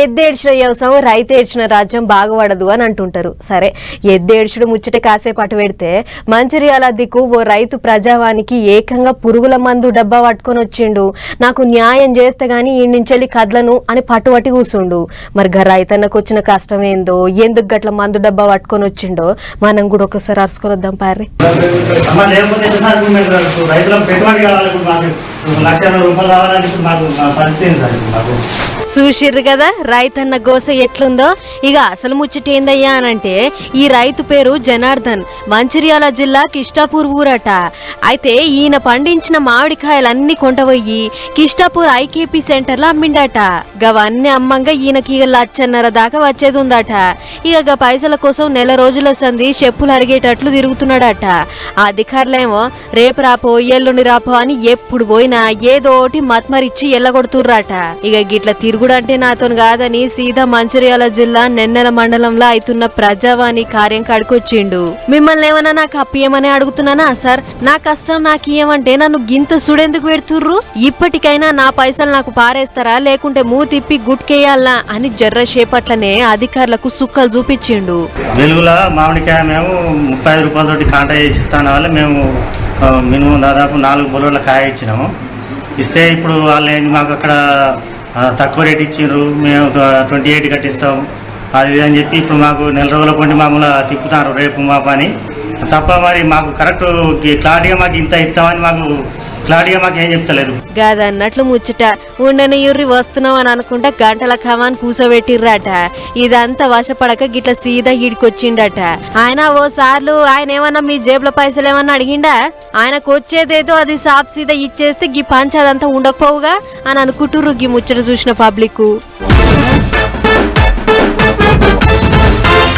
ఎద్దేడ్చిన వ్యవసాయం రైతు ఏడ్చిన రాజ్యం బాగుపడదు అని అంటుంటారు. సరే ఎద్దేడ్చుడు ముచ్చట కాసేపు అటు పెడితే మంచిర్యాల దిక్కు ఓ రైతు ప్రజావానికి ఏకంగా పురుగుల మందు డబ్బా పట్టుకొని వచ్చిండు. నాకు న్యాయం చేస్తే గాని ఈ నుంచి కదలను అని పట్టుబట్టి కూర్చుండు మరి గా రైతన్నకు వచ్చిన కష్టం ఏందో ఎందుకు గట్ల మందు డబ్బా పట్టుకొని వచ్చిండో మనం కూడా ఒకసారి అరుచుకొని వద్దాం పారి చూసిర్రు కదా రైతన్న గోస ఎట్లుందో? ఇక అసలు ముచ్చట ఏందయ్యా అనంటే ఈ రైతు పేరు జనార్దన్ మంచిర్యాల జిల్లా కిష్టాపూర్ ఊరట. అయితే ఈయన పండించిన మామిడికాయలన్నీ కొంటపోయి కిష్టాపూర్ ఐకేపీ సెంటర్లో అమ్మిండట. గవన్నీ అమ్మంగా ఈయనకి ఇక లచ్చన్నర దాకా వచ్చేది ఉందట ఇక గ పైసల కోసం నెల రోజుల సంది చెప్పులు అరిగేటట్లు తిరుగుతున్నాడట. అధికారులేమో రేపు రాపో ఎల్లుండి రాపో అని ఎప్పుడు పోయిన ఏదోటి మత్మరిచ్చి ఎల్లగొడుతుర్రాట. ఇక గిట్ల తిరుగుడంటే నాతో కాదని సీదా మంచిర్యాల జిల్లా నెన్నెల మండలంలో అవుతున్న ప్రజావాణి కార్యం కాడికొచ్చిండు. మిమ్మల్ని ఏమన్నా నాకు అప్పియమని అడుగుతున్నానా సార్? నా కష్టం నాకు నన్ను గింత సుడెందుకు పెడుతుర్రు? ఇప్పటికైనా నా పైసలు నాకు పారేస్తారా? లేకుంటే మూ తిప్పి గుట్కేయాలా అని జర్ర చేపట్లనే అధికారులకు సుక్కలు చూపించిండు. వెలుగుల మామిడికాయ మేము ముప్పై ఐదు రూపాయలతోటి కాంటా చేసి ఇస్తాను వాళ్ళు మేము మినిమం దాదాపు నాలుగు బొలల కాయ ఇచ్చినాము. ఇస్తే ఇప్పుడు వాళ్ళు మాకు అక్కడ తక్కువ రేట్ ఇచ్చిండ్రు మేము ట్వంటీ ఎయిట్ కట్టిస్తాం అది ఇది అని చెప్పి ఇప్పుడు మాకు నెల రోజుల కొండి మామూలుగా తిప్పుతారు రేపు మా పని. తప్ప మరి మాకు కరెక్ట్ క్లారిటీగా మాకు ఇంత ఇస్తామని మాకు క్లారిటీగా మాకు ఏం చెప్తలేదు గాదన్నట్లు ముచ్చట ఉండని ఎర్రి వస్తున్నాం అని అనుకుంటా గంటల ఖమాన్ కూసోబెట్టిర్రట. ఇదంతా వశపడక గిట్ల సీదా ఈడికొచ్చిండట. ఆయన ఓ సార్లు ఆయన ఏమన్నా మీ జేబుల పైసలు ఏమన్నా అడిగిండా? ఆయనకు వచ్చేదేదో అది సాఫ్ సీదా ఇచ్చేస్తే గీ పంచదంతా ఉండకపోవుగా? అని అనుకుంటుర్రు గీ ముచ్చట చూసిన పబ్లిక్